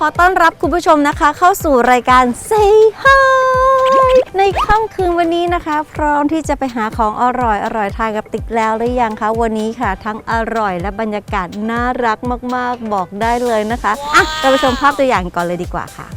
ขอต้อนรับคุณผู้ชมนะคะ เข้าสู่รายการ Say Hi ในค่ำคืนวันนี้นะคะ พร้อมที่จะไปหาของอร่อยอร่อยทานกับติ๊กแล้วหรือยังคะ วันนี้ค่ะ ทั้งอร่อยและบรรยากาศน่ารักมาก ๆ บอกได้เลยนะคะอะเราไปชมภาพตัวอย่างก่อนเลยดีกว่าค่ะ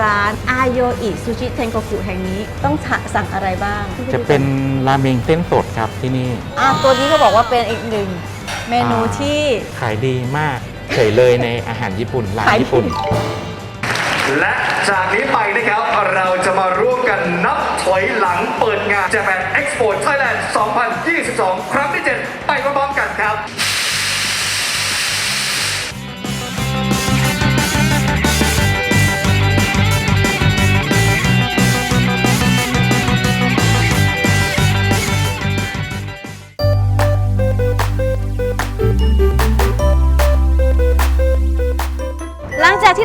ร้านอาโยอิซูชิเทนโกกุแห่งนี้ต้องสั่งอะไรบ้างจะเป็นราเมงเส้นสดครับที่นี่อะตัวนี้ก็บอกว่าเป็นอีกหนึ่งเมนูที่ขายดีมากเฉยเลยในอาหารญี่ปุ่นร้านขายดีญี่ปุ่น และจากนี้ไปนะครับ เราจะมาร่วมกันนับถอยหลังเปิดงาน Japan Expo Thailand 2022 ครั้งที่ 7 ไปพร้อมๆกันครับ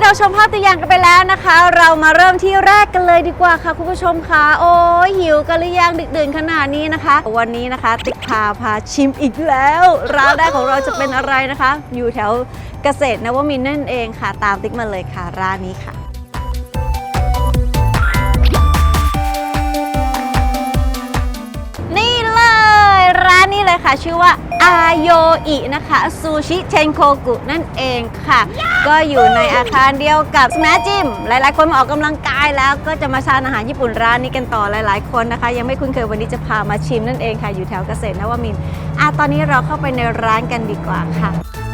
เราชมภาพตัวอย่างกันไปแล้วนะคะ เรามาเริ่มที่แรกกันเลยดีกว่าค่ะคุณผู้ชมคะโอ้ยหิวกันหรือยังดึกดื่นขนาดนี้นะคะ วันนี้นะคะ ติ๊กพาพาชิมอีกแล้ว ร้านแรกของเราจะเป็นอะไรนะคะ อยู่แถวเกษตรนวมินทร์นั่นเองค่ะ ตามติ๊กมาเลยค่ะร้านนี้ค่ะ ค่ะ ชื่อว่าอาโยอินะคะซูชิเทนโคกุนั่นเองค่ะ ก็อยู่ในอาคารเดียวกับสแมจิมหลายๆ คนมาออกกำลังกายแล้วก็จะมาทานอาหารญี่ปุ่นร้านนี้กันต่อหลาย ๆ คนนะคะ ยังไม่คุ้นเคยวันนี้จะพามาชิมนั่นเองค่ะ อยู่แถวเกษตรนวมินทร์อะตอนนี้เราเข้าไปในร้านกันดีกว่าค่ะอะ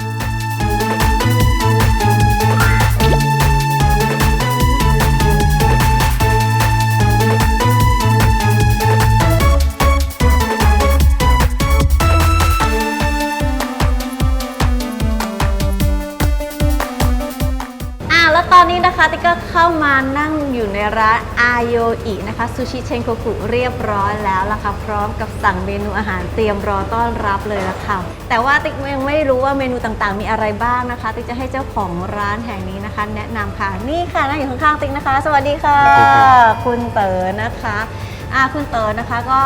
นนี้นะคะติ๊กก็เข้ามานั่งอยู่ในร้านอาโยอินะคะซูชิเชนโกกุเรียบร้อยแล้วล่ะค่ะพร้อมกับสั่งเมนูอาหารเตรียมรอต้อนรับเลยละค่ะแต่ว่าติ๊กยังไม่รู้ว่าเมนูต่างๆ มีอะไรบ้างนะคะ ติ๊กจะให้เจ้าของร้านแห่งนี้นะคะ แนะนำค่ะนี่ค่ะนั่งอยู่ข้างๆติ๊กนะคะ สวัสดีค่ะสวัสดีครับคุณเต๋อนะคะ อะคุณเต๋อนะคะก็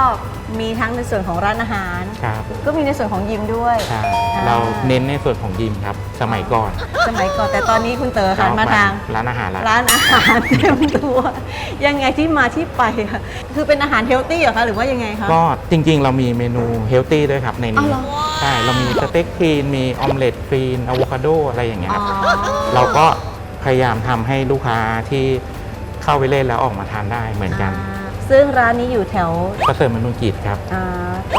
มีทั้งในส่วนของร้านอาหาร ครับก็มีในส่วนของยิมด้วยใช่อ่าเราเน้นในส่วนของยิมครับ สมัยก่อนสมัยก่อนแต่ตอนนี้คุณเต๋อหันมาทาง ร้านอาหารละ ร้านอาหารเต็มตัว ยังไงที่มาที่ไปอะคือเป็นอาหารเฮลตี้เหรอคะหรือว่ายังไงคะ ก็จริงๆ เรามีเมนูเฮลตี้ด้วยครับในอ๋อนี้เหรอ ใช่ เรามีสเต็กครีน มีออมเล็ตครีนอะโวคาโดอะไรอย่างเงี้ยอ๋คอรับ เราก็พยายามทำให้ลูกค้าที่เข้าไปเล่นแล้วออกมาทานได้เหมือนกัน อ่า ซึ่งร้านนี้อยู่แถวก็เสริมมนุกิจครับอ่า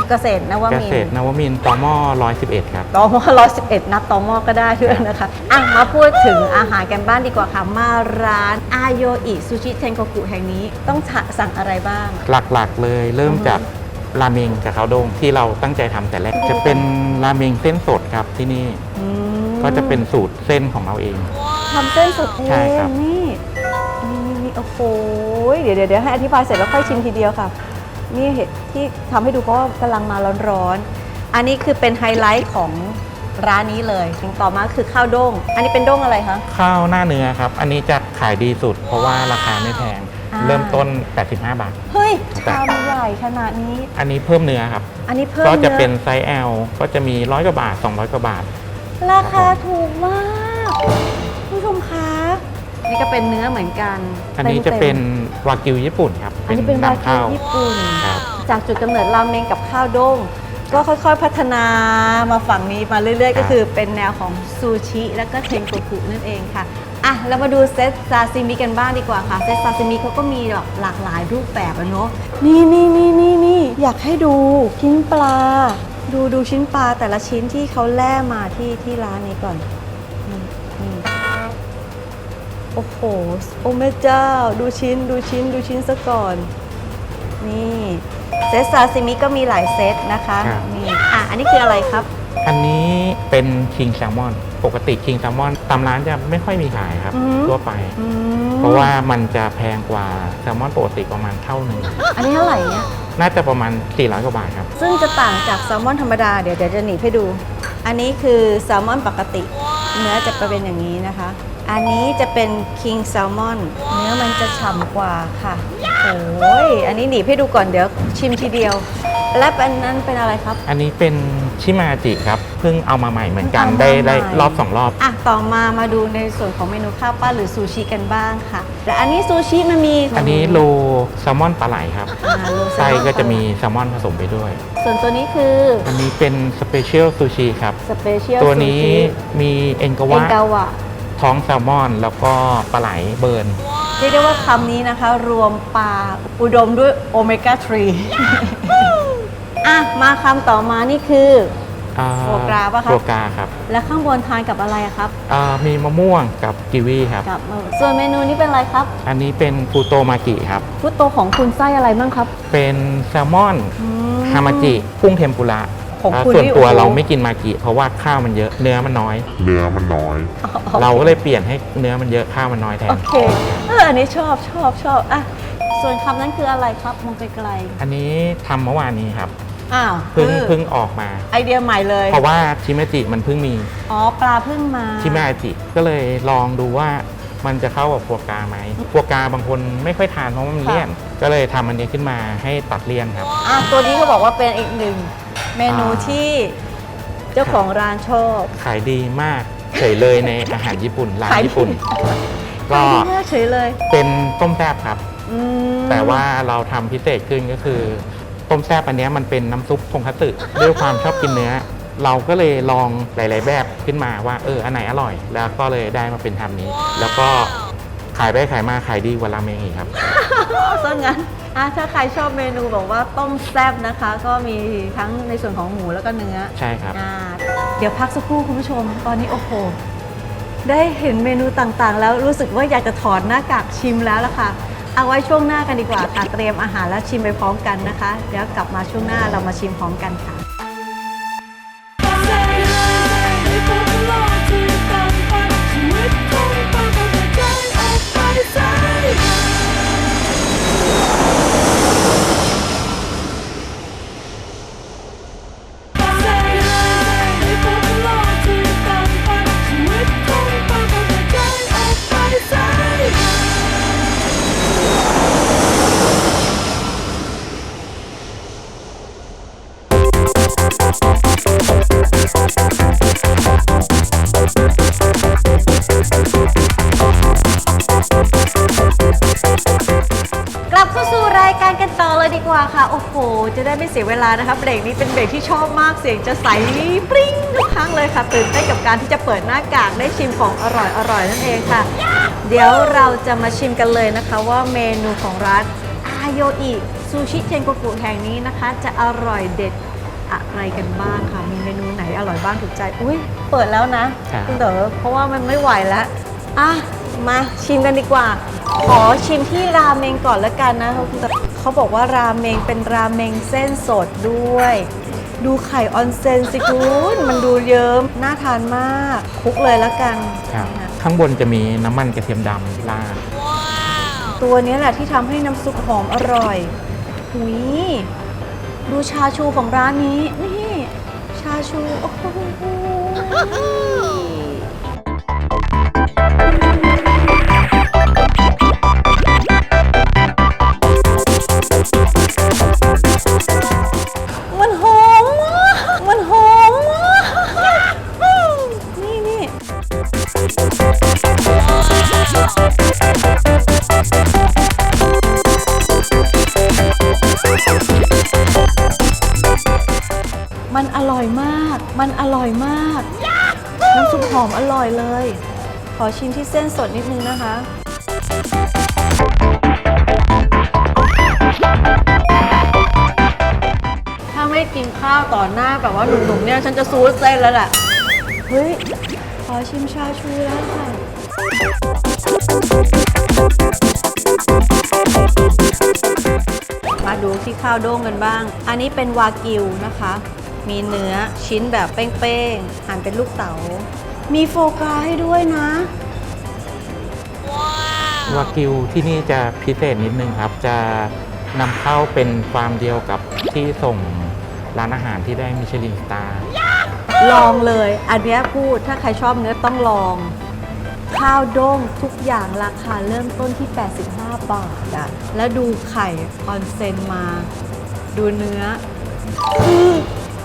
เกษตรนวเกมินษทตรร์นวมินทร์ตม111 ครับ ตอมอร้อยสิบเอ็ดนับตอมอก็ได้ด้วยนะคะอะมาพูดถึงอาหารกันบ้างดีกว่าค่ะ มาร้านอาโยอิซูชิเทนโกกุแห่งนี้ต้องสั่งอะไรบ้าง หลักๆเลยเริ่มจากราเมงกับข้าวโดงที่เราตั้งใจทำแต่แรกจะเป็นราเมงเส้นสดครับที่นี่อืมก็จะเป็นสูตรเส้นของเราเอง ทำเส้นสุดเอใช่ครังบ นี่นี่นี่นี่ โอ้โหเดี๋ยวเดี๋ยวเดี๋ยวให้อธิบายเสร็จแล้วค่อยชิมทีเดียวค่ะ นี่เห็ดที่ทำให้ดูเพราะว่ากำลังมาร้อนๆ อันนี้คือเป็นไฮไลท์ของร้านนี้เลยถึงต่อมาคือข้าวด้ง อันนี้เป็นด้งอะไรคะ ข้าวหน้าเนื้อครับ อันนี้จะขายดีสุด เพราะว่าราคาไม่แพง อ่า เริ่มต้น 85 บาท เฮ้ยครับชามใหญ่ขนาดนี้ อันนี้เพิ่มเนื้อครับ อันนี้เพิ่มก็จะนื้อเป็นไซส์ L ก็จะมีร้อยกว่าบาท 200 กว่าบาท ราคาถูกมาก ผู้ชมคะ นี่ก็เป็นเนื้อเหมือนกันอันนี้จะต็มๆเป็นวากิวญี่ปุ่นครับอันนี้เป็นวากิวำข้าวญี่ปุ่น ครับจากจุดกำเนิดราเมงกับข้าวด้ง ก็ค่อยๆพัฒนามาฝั่งนี้มาเรื่อยๆ ก็คือเป็นแนวของซูชิแล้วก็เทนโกกุนั่นเองค่ะอะแล้วมาดูเซตซาซิมิกันบ้างดีกว่าค่ะ เซตซาซิมิเขาก็มีแบบหลากหลายรูปแบบอะเนาะนี่นี่นี่นี่นี่อยากให้ดูชิ้นปลา ดูดูชิ้นปลาแต่ละชิ้นที่เขาแล่มาที่ที่ร้านนี้ก่อนนี่นี่ โอ้โห โอ้แม่เจ้า ดูชิ้น ดูชิ้น ดูชิ้นซะก่อน นี่ เซตซาซิมิก็มีหลายเซตนะคะครับ นี่อะ อันนี้คืออะไรครับ อันนี้เป็นคิงแซลมอน ปกติคิงแซลมอนตามร้านจะไม่ค่อยมีขายครับ อือฮึทั่วไป อืมเพราะว่ามันจะแพงกว่าแซลมอนปกติประมาณเท่าหนึ่งอันนี้เท่าไหร่เนี่ย น่าจะประมาณ 400 กว่าบาทครับ ซึ่งจะต่างจากแซลมอนธรรมดา เดี๋ยวเดี๋ยวจะหนีบให้ดู อันนี้คือแซลมอนปกติ เนื้อจะเป็นอย่างนี้นะคะ อันนี้จะเป็นคิงแซลมอนเนื้อมันจะฉ่ำกว่าค่ะ โอ้ย อันนี้หนีบให้ดูก่อนเดี๋ยวชิมทีเดียว และอันนั้นเป็นอะไรครับ อันนี้เป็นชิมาจิครับเพิ่งเอามาใหม่เหมือนกันเอามาได้ได้ใหม่ รอบสองรอบ อะ ต่อมามาดูในส่วนของเมนูข้าวปั้นหรือซูชิกันบ้างค่ะและอันนี้ซูชิมันมีอันนี้โลแซลมอนปลาไหลครับอ่าโลแซลไส้มอนก็จะมีแซลมอนผสมไปด้วย ส่วนตัวนี้คืออันนี้เป็นสเปเชียลซูชิครับ สเปเชียลตัวนี้มีเอ็นกเอ็วะนกาวะ ท้องแซลมอน แล้วก็ปลาไหลเบิร์นเรียกได้ว่าคำนี้นะคะ รวมปลาอุดมด้วยโอเมก้า3อะ มาคำต่อมานี่คืออ่โฟกราปะคะโฟกราครับและข้างบนทานกับอะไรอะครับอ่ามีมะม่วงกับกิวีครับ กับส่วนเมนูนี้เป็นอะไรครับอันนี้เป็นฟูโตมากิครับ ฟุตโตของคุณไส้อะไรบ้างครับเป็นแซลมอนอืมฮามาจิกุ้งเทมปุระ ของอ่าคุณส่วนนี่ตัวโอ้โหเราไม่กินมากิเพราะว่าข้าวมันเยอะเนื้อมันน้อย เนื้อมันน้อย เราก็เลยเปลี่ยนให้เนื้อมันเยอะข้าวมันน้อยแทโอนเคเอออันนี้ชอบชอบชอบอะส่วนคำนั้นคืออะไรครับมองไกลอันนี้ทำเมื่อวานนี้ครับๆอ้าวเพิ่งคือเพิ่งออกมา ไอเดียใหม่เลย เพราะว่าชิมาจิมันเพิ่งมีอ๋อปลาเพิ่งมาชิมาจิก็เลยลองดูว่ามันจะเข้ากับพวกกาไหมพวกกาบางคนไม่ค่อยทานเพราะว่ามันเลี่ยน ก็เลยทำอันนี้ขึ้นมาให้ตัดเลี่ยนครับอะตัวนี้ก็บอกว่าเป็นอีกหนึ่ง เมนูอ่าที่เจ้าของร้านชอบ ขายดีมากเฉยเลยในอาหารญี่ปุ่นร้านขายดีญี่ปุ่น ก็ขายดีมากเฉยเลยเป็นต้มแซ่บครับ อืมแต่ว่าเราทำพิเศษขึ้นก็คือ ต้มแซ่บอันเนี้ยมันเป็นน้ำซุปทงคัตสึด้วยความชอบกินเนื้อ เราก็เลยลองหลาย ๆ แบบขึ้นมาว่าเอออันไหนอร่อย แล้วก็เลยได้มาเป็นทำนี้ แล้วก็ขายไปขายมาขายดีกว่าราเมงอีกครับ ซะงั้น อะถ้าใครชอบเมนูบอกว่าต้มแซ่บนะคะ ก็มีทั้งในส่วนของหมูแล้วก็เนื้อใช่ครับ อ่าเดี๋ยวพักสักครู่คุณผู้ชม ตอนนี้โอ้โห ได้เห็นเมนูต่างๆ แล้วรู้สึกว่าอยากจะถอดหน้ากากชิมแล้วล่ะค่ะ เอาไว้ช่วงหน้ากันดีกว่าค่ะ เตรียมอาหารแล้วชิมไปพร้อมกันนะคะ เดี๋ยวกลับมาช่วงหน้าเรามาชิมพร้อมกันค่ะ จะได้ไม่เสียเวลานะคะเบรกนี้เป็นเบรกที่ชอบมากเสียงจะใสปริ้งทุกครั้งเลยค่ะตื่นเต้นกับการที่จะเปิดหน้ากากได้ชิมของอร่อยอร่อยนั่นเองค่ะ เดี๋ยวเราจะมาชิมกันเลยนะคะ ว่าเมนูของร้านอาโยอิซูชิเทนโกกุแห่งนี้นะคะ จะอร่อยเด็ดอะไรกันบ้างค่ะ มีเมนูไหนอร่อยบ้างถูกใจ อุ้ยเปิดแล้วนะครับคุณเต๋อเพราะว่ามันไม่ไหวแล้วอะมาชิมกันดีกว่า ขอชิมที่ราเมงก่อนละกันนะคุณเต๋อเขาบอกว่าราเมงเป็นราเมงเส้นสดด้วย ดูไข่ออนเซนสิคุณมันดูเยิ้มน่าทานมากคลุกเลยละกันครับนะข้างบนจะมีน้ำมันกระเทียมดำราดตัวนี้แหละที่ทำให้น้ำซุปหอมอร่อยหุยดูชาชูของร้านนี้ นี่ ชาชู โอ้โห มันหอมมากมันหอมมากนี่นี่มันอร่อยมาก น้ำซุปหอมอร่อยเลย ขอชิมที่เส้นสดนิดนึงนะคะ ข้าวต่อหน้าแบบว่าหนุ่มๆเนี่ยฉันจะซูดเส้นแล้วแหละเฮ้ยขอชิมชาชูแล้วค่ะมาดูที่ข้าวโด้งกันบ้าง อันนี้เป็นวากิวนะคะ มีเนื้อชิ้นแบบเป้งๆ หั่นเป็นลูกเต๋า มีโฟกราให้ด้วยนะ วากิวที่นี่จะพิเศษนิดนึงครับ จะนำเข้าเป็นฟาร์มเดียวกับที่ส่ง ร้านอาหารที่ได้มิชลินสตาร์ลองเลย อันเนี้ยพูดถ้าใครชอบเนื้อต้องลอง ข้าวโด้งทุกอย่างราคาเริ่มต้นที่ 85 บาทอะแล้วดูไข่ออนเซนมา ดูเนื้อคือ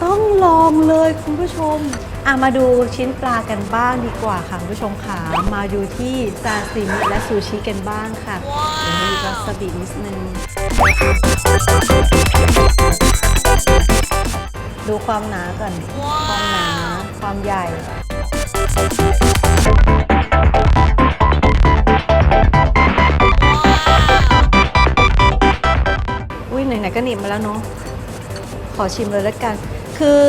ต้องลองเลยคุณผู้ชมอะมาดูชิ้นปลากันบ้างดีกว่าค่ะคุณผู้ชมค่ะมาดูที่ซาซิมิและซูชิกันบ้างค่ะเดี๋ยวมีวาซาบินิดนึง ดูความหนาก่อน ความหนา ความใหญ่อุ้ยไหนๆก็หนีบมาแล้วเนาะขอชิมเลยแล้วกัน คือ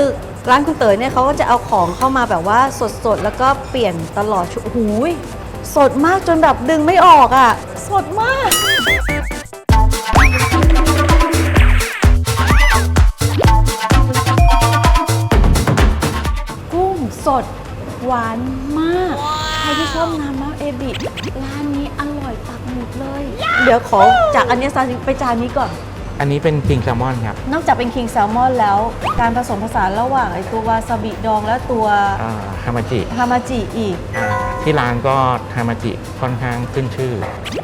ร้านคุณเต๋อเนี่ยเขาก็จะเอาของเข้ามาแบบว่าสดๆ แล้วก็เปลี่ยนตลอดชุหูยสดมากจนแบบดึงไม่ออกอะ่ะ สดมาก ด หวานมาก ใครที่ชอบน้ำมะเอบิร้านนี้อร่อยปักหมุดเลย เดี๋ยวขอจากอันเนี้ยซาซิไปจานนี้ก่อน อันนี้เป็นคิงแซลมอนครับ นอกจากเป็นคิงแซลมอนแล้ว การผสมผสานระหว่างไอตัววาซาบิดองและตัวฮามาจิฮามาจิอีกที่ร้านก็ฮามาจิค่อนข้างขึ้นชื่อ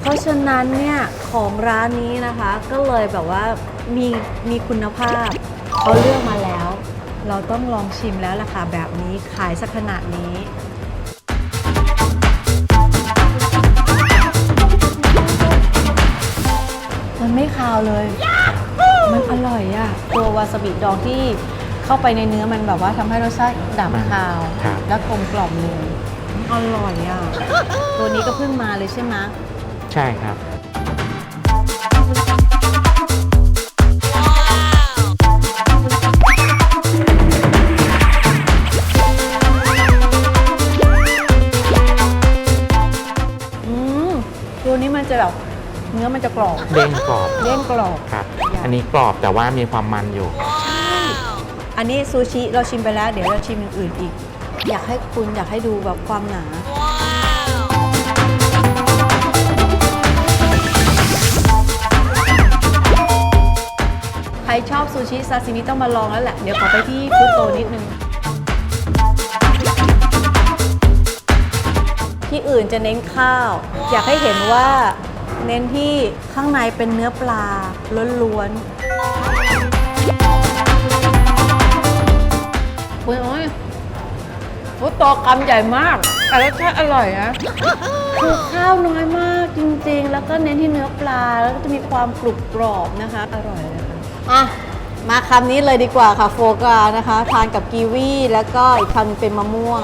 เพราะฉะนั้นเนี่ยของร้านนี้นะคะก็เลยแบบว่ามีมีคุณภาพเขาเลือกมาแล้ว เราต้องลองชิมแล้วล่ะค่ะแบบนี้ขายสักขนาดนี้ มันไม่คาวเลย มันอร่อยอะตัววาซาบิดองที่เข้าไปในเนื้อมันแบบว่าทำให้รสชาติดับคาว ครับ และกลมกล่อมเลย อร่อยอะตัวนี้ก็เพิ่งมาเลยใช่ไหมใช่ครับ เนื้อมันจะกรอบเด้งกรอบเด้งกรอบ ครับ อันนี้กรอบแต่ว่ามีความมันอยู่ อันนี้ซูชิเราชิมไปแล้ว เดี๋ยวเราชิมอย่างอื่นอีก อยากให้คุณอยากให้ดูแบบความหนา ใครชอบซูชิซาซิมิต้องมาลองแล้วแหละ เดี๋ยวขอไปที่ฟุตโตนิดนึง ที่อื่นจะเน้นข้าว อยากให้เห็นว่า เน้นที่ข้างในเป็นเนื้อปลาล้วนๆโอ้ยโอ้ยฟุตโตกำใหญ่มากแต่รสชาติอร่อยนะคือข้าวน้อยมากจริงๆ แล้วก็เน้นที่เนื้อปลา แล้วก็จะมีความกรุบกรอบนะคะ อร่อยเลยค่ะอะมาคำนี้เลยดีกว่าค่ะโฟกรานะคะ ทานกับกีวีแล้วก็อีกคำหนึ่งเป็นมะม่วง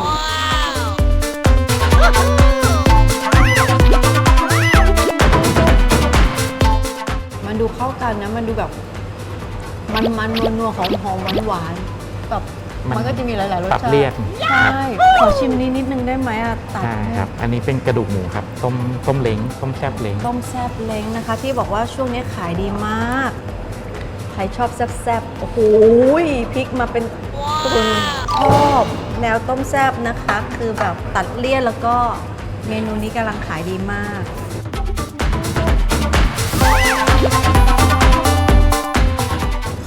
มันดูเข้ากันนะมันดูแบบ มันมันนัวนัวหอมหอมหวานหวานๆแบบมันมันก็จะมีหลาย ๆ รสปรับชาติเลี่ยนใช่ขอชิมนี้นิดนึงได้ไหมอะตัดใช่ให้ ครับ อันนี้เป็นกระดูกหมูครับ ต้มต้มเล้งต้มแซ่บเล้ง ต้มแซบเล้งนะคะ ที่บอกว่าช่วงนี้ขายดีมาก ใครชอบแซบๆ โอ้โหพริกมาเป็นตุนชอบแนวต้มแซบนะคะ คือแบบตัดเลี่ยนแล้วก็เมนูนี้กำลังขายดีมาก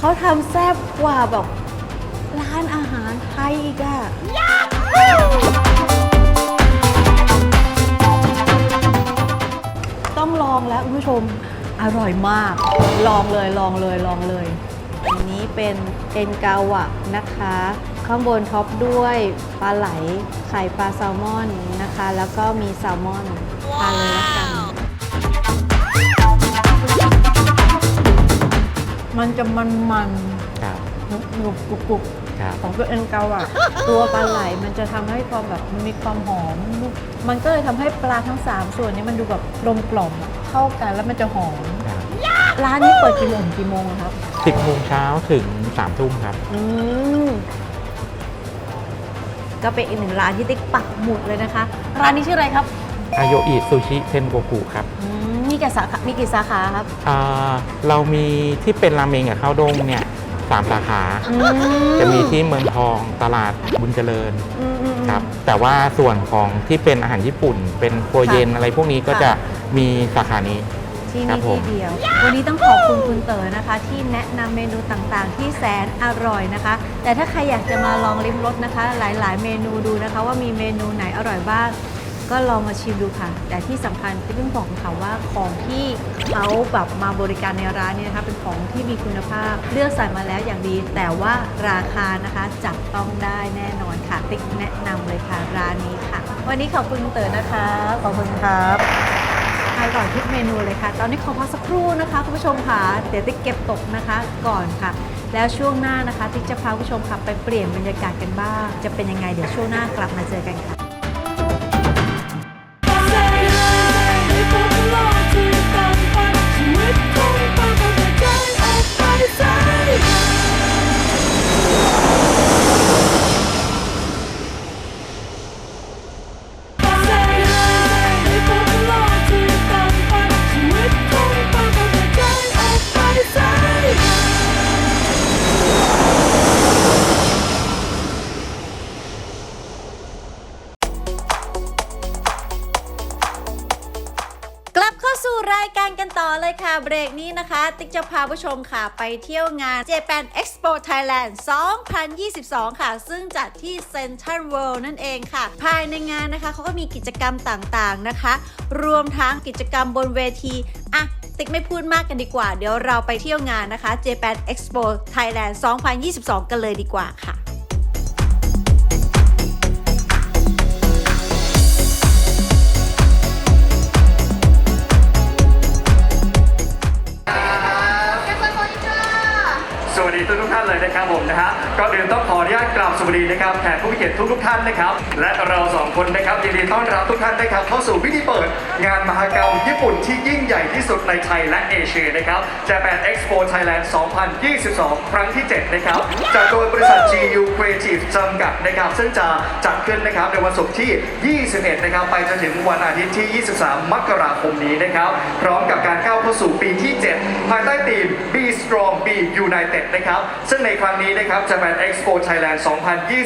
เขาทำแซ่บกว่าแบบร้านอาหารไทยอีกอะต้องลองแล้วคุณผู้ชมอร่อยมาก ลองเลยลองเลยลองเลย อันนี้เป็นเอ็นกาวะนะคะ ข้างบนท็อปด้วยปลาไหลไข่ปลาแซลมอนนะคะ แล้วก็มีแซลมอนทานเลยละกัน มันจะมันมันๆครับกรุบกรุบกรุบกรุบครับ ของตัวเอ็นเกาอะ ตัวปลาไหลมันจะทำให้ความแบบมันมีความหอมมันก็เลยทำให้ปลาทั้ง3ส่วนนี้มันดูแบบกลมกล่อมอะเข้ากันแล้วมันจะหอม ครับร้านนี้เปิดกี่โมงถึงกี่โมงอะครับ สิบโมงเช้าถึงสามทุ่มครับ อืมก็เป็นอีกหนึ่งร้านที่ติ๊กปักหมุดเลยนะคะ ร้านนี้ชื่ออะไรครับ อาโยอิซูชิเทนโกกุครับอืมมีกี่สาขา มีกี่สาขาครับอ่าเรามีที่เป็นราเมงกับข้าวด้งเนี่ยสามสาขา อืจะมีที่เมืองทองตลาดบุญเจริญอืมอืมอืม ครับแต่ว่าส่วนของที่เป็นอาหารญี่ปุ่น เป็นครัวเย็นอะไรพวกนี้ก็ค่ะ จะมีสาขานี้ ที่ครันี่บผม ที่เดียว วันนี้ต้องขอบคุณคุณเต๋อนะคะ ที่แนะนำเมนูต่างๆ ที่แสนอร่อยนะคะ แต่ถ้าใครอยากจะมาลองลิ้มรสนะคะ หลายๆ เมนูดูนะคะ ว่ามีเมนูไหนอร่อยบ้าง ก็ลองมาชิมดูค่ะ แต่ที่สำคัญที่เพิ่งบอกค่ะว่าของที่เขาแบบมาบริการในร้านนี้นะคะเป็นของที่มีคุณภาพ เลือกสรรมาแล้วอย่างดี แต่ว่าราคานะคะจับต้องได้แน่นอนค่ะติ๊กแนะนำเลยค่ะร้านนี้ค่ะ วันนี้ขอบคุณคุณเต๋อนะคะ ขอบคุณครับอร่อยทุกเมนูเลยค่ะ ตอนนี้ขอพักสักครู่นะคะคุณผู้ชมค่ะ เดี๋ยวติ๊กเก็บตกนะคะก่อนค่ะ แล้วช่วงหน้านะคะติ๊กจะพาคุณผู้ชมค่ะไปเปลี่ยนบรรยากาศกันบ้าง จะเป็นยังไงเดี๋ยวช่วงหน้ากลับมาเจอกันค่ะ ติ๊กจะพาผู้ชมค่ะ ไปเที่ยวงาน Japan Expo Thailand 2022 ค่ะ ซึ่งจัดที่ Central World นั่นเองค่ะ ภายในงานนะคะเขาก็มีกิจกรรมต่างๆนะคะ รวมทั้งกิจกรรมบนเวที อะ ติ๊กไม่พูดมากกันดีกว่า เดี๋ยวเราไปเที่ยวงานนะคะ Japan Expo Thailand 2022 กันเลยดีกว่าค่ะ ดีทุกทุกๆท่านเลยนะครับผมนะฮะก็เดินต้องขออนุญาตกราบสวัสดีนะครับแขกผู้มีเกียรติทุกทุกท่านนะครับ และเราสองคนนะครับยินดีต้อนรับทุกท่านนะครับเข้าสู่พิธีเปิด งานมหกรรมญี่ปุ่นที่ยิ่งใหญ่ที่สุดในไทยและเอเชียนะครับ Japan Expo Thailand 2022 ครั้งที่ 7 นะครับจัดโดยบริษัท GU Creative จำกัดนะครับ ซึ่งจะจัดขึ้นนะครับในวันศุกร์ที่ 21 นะครับ ไปจนถึงวันอาทิตย์ที่ 23 มกราคมนี้นะครับ พร้อมกับการก้าวเข้าสู่ปีที่ 7 ภายใต้ธีม Be Strong Be United นะครับ ซึ่งในครั้งนี้นะครับ Japan Expo Thailand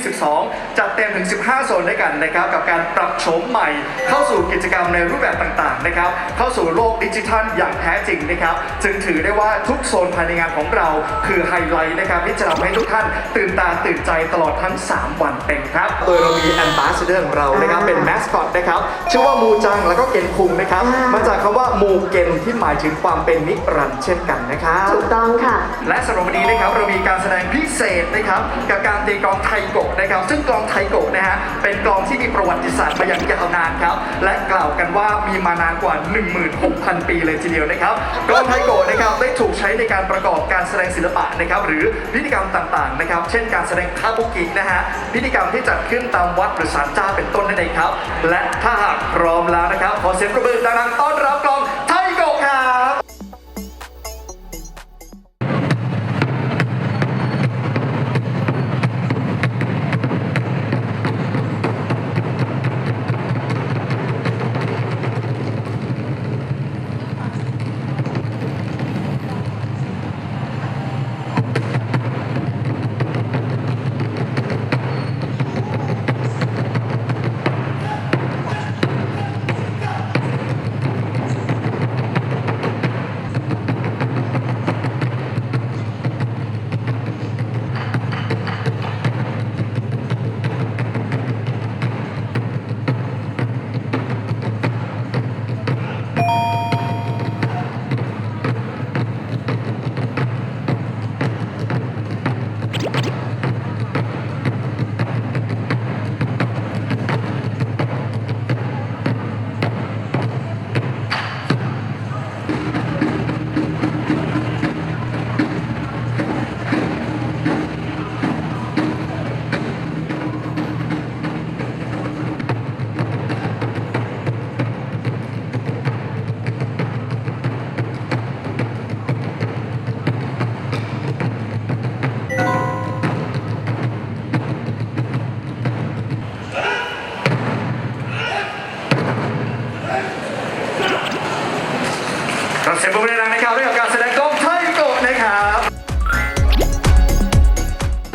2022 จัดเต็มถึง 15 โซนด้วยกันนะครับกับการปรับโฉมใหม่ เข้าสู่กิจกรรมในรูปแบบต่างๆนะครับเข้าสู่โลกดิจิทัลอย่างแท้จริงนะครับจึงถือได้ว่าทุกโซนภายในงานของเรา คือไฮไลท์นะครับที่จะทำให้ทุกท่านตื่นตาตื่นใจตลอดทั้ง 3 วันเต็มครับโดยเรามีแอมบาสเดอร์ของเรานะครับเป็นแมสคอตนะครับชื่อว่ามูจังแล้วก็เกนคุงนะครับมาจากคำว่ามูเกนที่หมายถึงความเป็นนิรันดร์เช่นกันนะครับถูกต้องค่ะ และสำหรับวันนี้นะครับเรามีการแสดงพิเศษนะครับกับการตีกลองไทโกะนะครับ ซึ่งกลองไทโกะนะฮะเป็นกลองที่มีประวัติศาสตร์มาอย่างยาวนานครับ และกล่าวกันว่ามีมานานกว่า 16,000 ปีเลยทีเดียวนะครับกลองไทโกะนะครับได้ถูกใช้ในการประกอบการแสดงศิลปะนะครับ หรือพิธีกรรมต่างๆนะครับ เช่นการแสดงคาบุกินะฮะพิธีกรรมที่จัดขึ้นตามวัดหรือศาลเจ้าเป็นต้นนั่นเองครับ และถ้าหากพร้อมแล้วนะครับขอเสียงประมือดังๆต้อนรับกลอง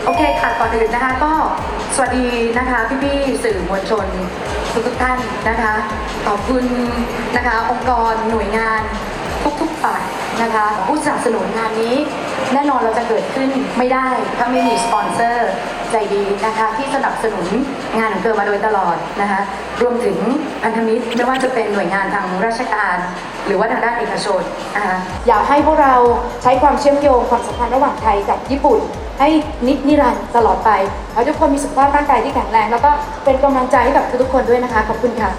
โอเคค่ะก่อนอื่นนะคะก็สวัสดีนะคะพี่ๆสื่อมวลชนทุกทุกๆท่านนะคะขอบคุณนะคะองค์กรหน่วยงานทุกๆฝ่ายนะคะผู้สนับสนุนงานนี้ แน่นอนเราจะเกิดขึ้นไม่ได้ถ้าไม่มีสปอนเซอร์ใจดีนะคะที่สนับสนุนงานของเกิดมาโดยตลอดนะคะรวมถึงพันธมิตรไม่ว่าจะเป็นหน่วยงานทางราชการ หรือว่าทางด้านเอกชนนะคะอยากให้พวกเราใช้ความเชื่อมโยงความสัมพันธ์ระหว่างไทยกับญี่ปุ่น ให้นิจนิรันดร์ตลอดไปขอให้ทุกคนมีสุขภาพร่างกายที่แข็งแรง แล้วก็เป็นกำลังใจให้กับทุกๆคนด้วยนะคะ ขอบคุณค่ะ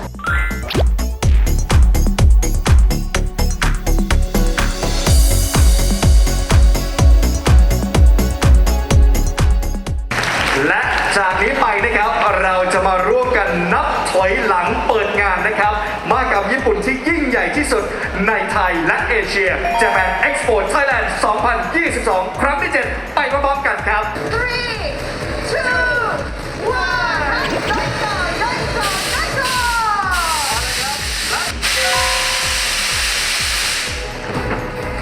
และจากนี้ไปนะครับเราจะมาร่วมกันนับถอยหลัง มากับญี่ปุ่นที่ยิ่งใหญ่ที่สุดในไทยและเอเชีย Japan Expo Thailand 2022 ครั้งที่ 7 ไปพร้อมๆกันครับ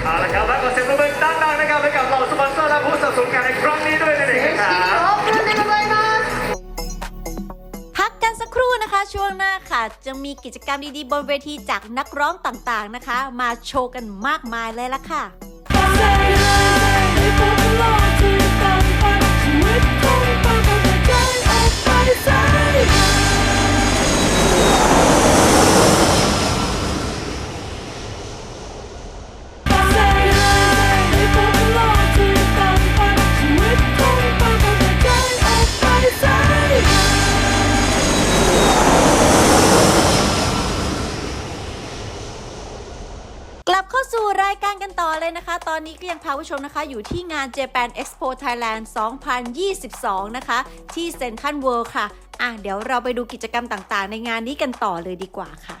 เอาละครับและขอเสียงปรบมือดังๆนะครับให้กับเหล่าสปอนเซอร์และผู้สนับสนุนงานในครั้งนี้ด้วยนั่นเองนะครับ ครู่นะคะ ช่วงหน้าค่ะ จะมีกิจกรรมดีๆ บนเวทีจากนักร้องต่างๆนะคะ มาโชว์กันมากมายเลยละค่ะ ตอนนี้ก็ยังพาผู้ชมนะคะ อยู่ที่งาน Japan Expo Thailand 2022 นะคะ ที่เซ็นทรัลเวิลด์ค่ะ อะ เดี๋ยวเราไปดูกิจกรรมต่างๆ ในงานนี้กันต่อเลยดีกว่าค่ะ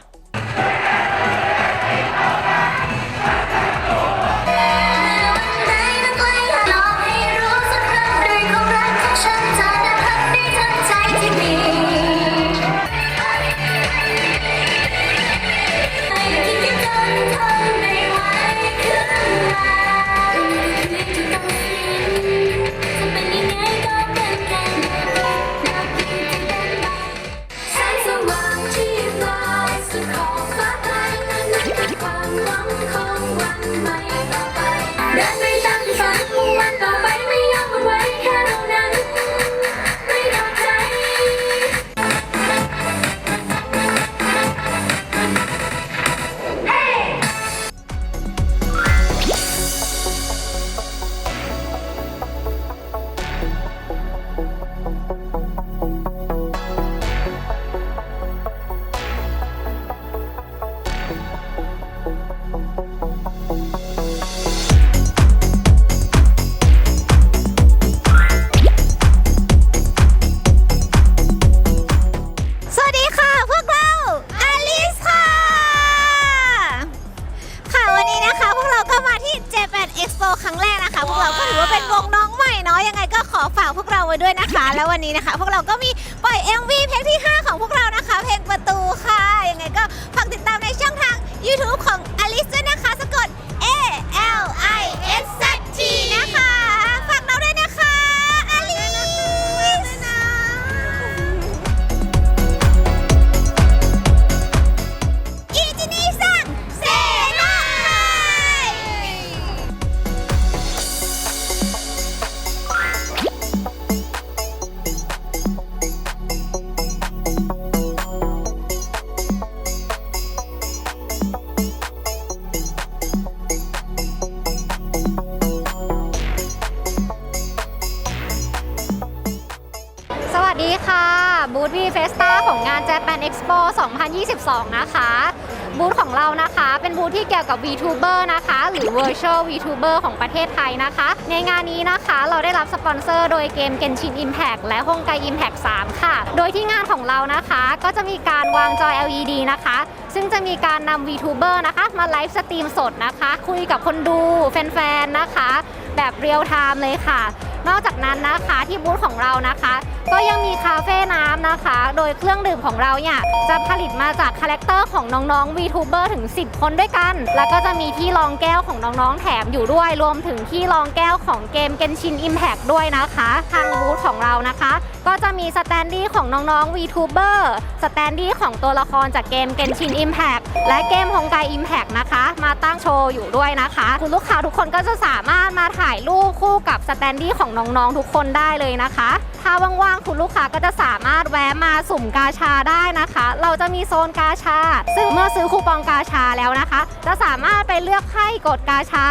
รือ Virtual VTuber ของประเทศไทยนะคะ ในงานนี้นะคะเราได้รับสปอนเซอร์โดยเกม Genshin Impact และฮงไก Impact 3 ค่ะ โดยที่งานของเรานะคะก็จะมีการวางจอ LED นะคะ ซึ่งจะมีการนำ VTuber นะคะ มาไลฟ์สตรีมสดนะคะ คุยกับคนดูแฟนๆนะคะ แบบเรียลไทม์เลยค่ะนอกจากนั้นนะคะที่บูธของเรานะคะ ก็ยังมีคาเฟ่น้ำนะคะ โดยเครื่องดื่มของเราเนี่ยจะผลิตมาจากคาแรคเตอร์ของน้องๆ VTuber ถึง 10 คนด้วยกัน แล้วก็จะมีที่รองแก้วของน้องๆ แถมอยู่ด้วย รวมถึงที่รองแก้วของเกม Genshin Impact ด้วยนะคะ ทางบูธของเรานะคะ ก็จะมีสแตนดี้ของน้องๆ VTuber สแตนดี้ของตัวละครจากเกม Genshin Impact และเกม Honkai Impact นะคะ มาตั้งโชว์อยู่ด้วยนะคะ คุณลูกค้าทุกคนก็จะสามารถมาถ่ายรูปคู่กับสแตนดี้ของน้องๆทุกคนได้เลยนะคะ ถ้าว่างๆคุณลูกค้าก็จะสามารถแวะมาสุ่มกาชาได้นะคะ เราจะมีโซนกาชา ซึ่งเมื่อซื้อคูปองกาชาแล้วนะคะ จะสามารถไปเลือกไพ่กดกาชา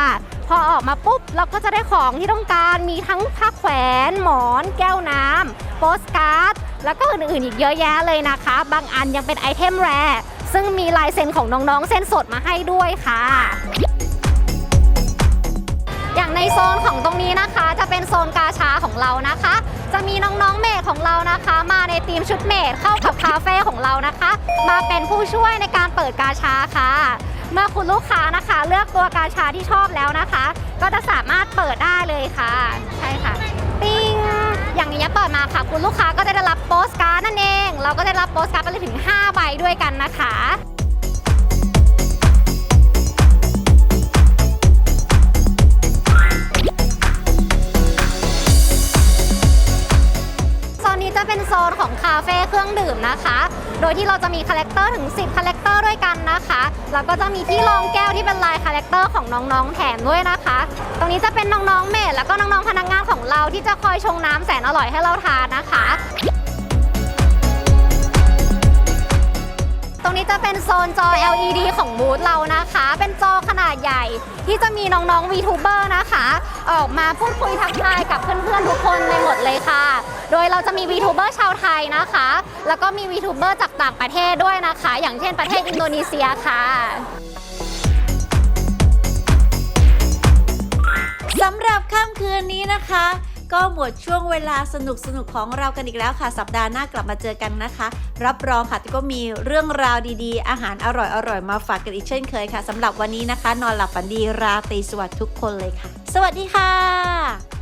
พอออกมาปุ๊บ เราก็จะได้ของที่ต้องการมีทั้งผ้าแขวน หมอน แก้วน้ำโปสการ์ดแล้วก็อื่นๆอีกเยอะแยะเลยนะคะ บางอันยังเป็นไอเทมแรร์ซึ่งมีลายเซ็นของน้องๆเซ็นสดมาให้ด้วยค่ะ อย่างในโซนของตรงนี้นะคะ จะเป็นโซนกาชาของเรานะคะ จะมีน้องๆเมดของเรานะคะ มาในทีมชุดเมดเข้ากับคาเฟ่ของเรานะคะ มาเป็นผู้ช่วยในการเปิดกาชาค่ะ เมื่อคุณลูกค้านะคะ เลือกตัวกาชาที่ชอบแล้วนะคะ ก็จะสามารถเปิดได้เลยค่ะ ใช่ค่ะปิ้งอย่างนี้เปิดมาค่ะ คุณลูกค้าก็จะได้รับโปสการ์ดนั่นเอง เราก็ได้รับโปสการ์ดไปถึง 5 ใบด้วยกันนะคะ จะเป็นโซนของคาเฟ่เครื่องดื่มนะคะ โดยที่เราจะมีคาแรคเตอร์ถึง 10คาแรคเตอร์ด้วยกันนะคะ แล้วก็จะมีที่รองแก้วที่เป็นลายคาแรคเตอร์ของน้องๆแถมด้วยนะคะ ตรงนี้จะเป็นน้องๆเมดแล้วก็น้องๆพนักงานของเราที่จะคอยชงน้ำแสนอร่อยให้เราทานนะคะ รงนี้จะเป็นโซนจอ LED ของบูธเรานะคะ เป็นจอขนาดใหญ่ที่จะมีน้องๆ VTuber นะคะ ออกมาพูดคุยทักทายกับเพื่อนๆ ทุกคนในหมดเลยค่ะ โดยเราจะมี VTuber ชาวไทยนะคะ แล้วก็มี VTuber จากต่างประเทศด้วยนะคะ อย่างเช่นประเทศอินโดนีเซียค่ะสำหรับค่ำคืนนี้นะคะ ก็หมดช่วงเวลาสนุกสนุกของเรากันอีกแล้วค่ะ สัปดาห์หน้ากลับมาเจอกันนะคะ รับรองค่ะที่ก็มีเรื่องราวดีๆ อาหารอร่อยๆมาฝากกันอีกเช่นเคยค่ะสำหรับวันนี้นะคะ นอนหลับฝันดีราตรีสวัสดิ์ทุกคนเลยค่ะ สวัสดีค่ะ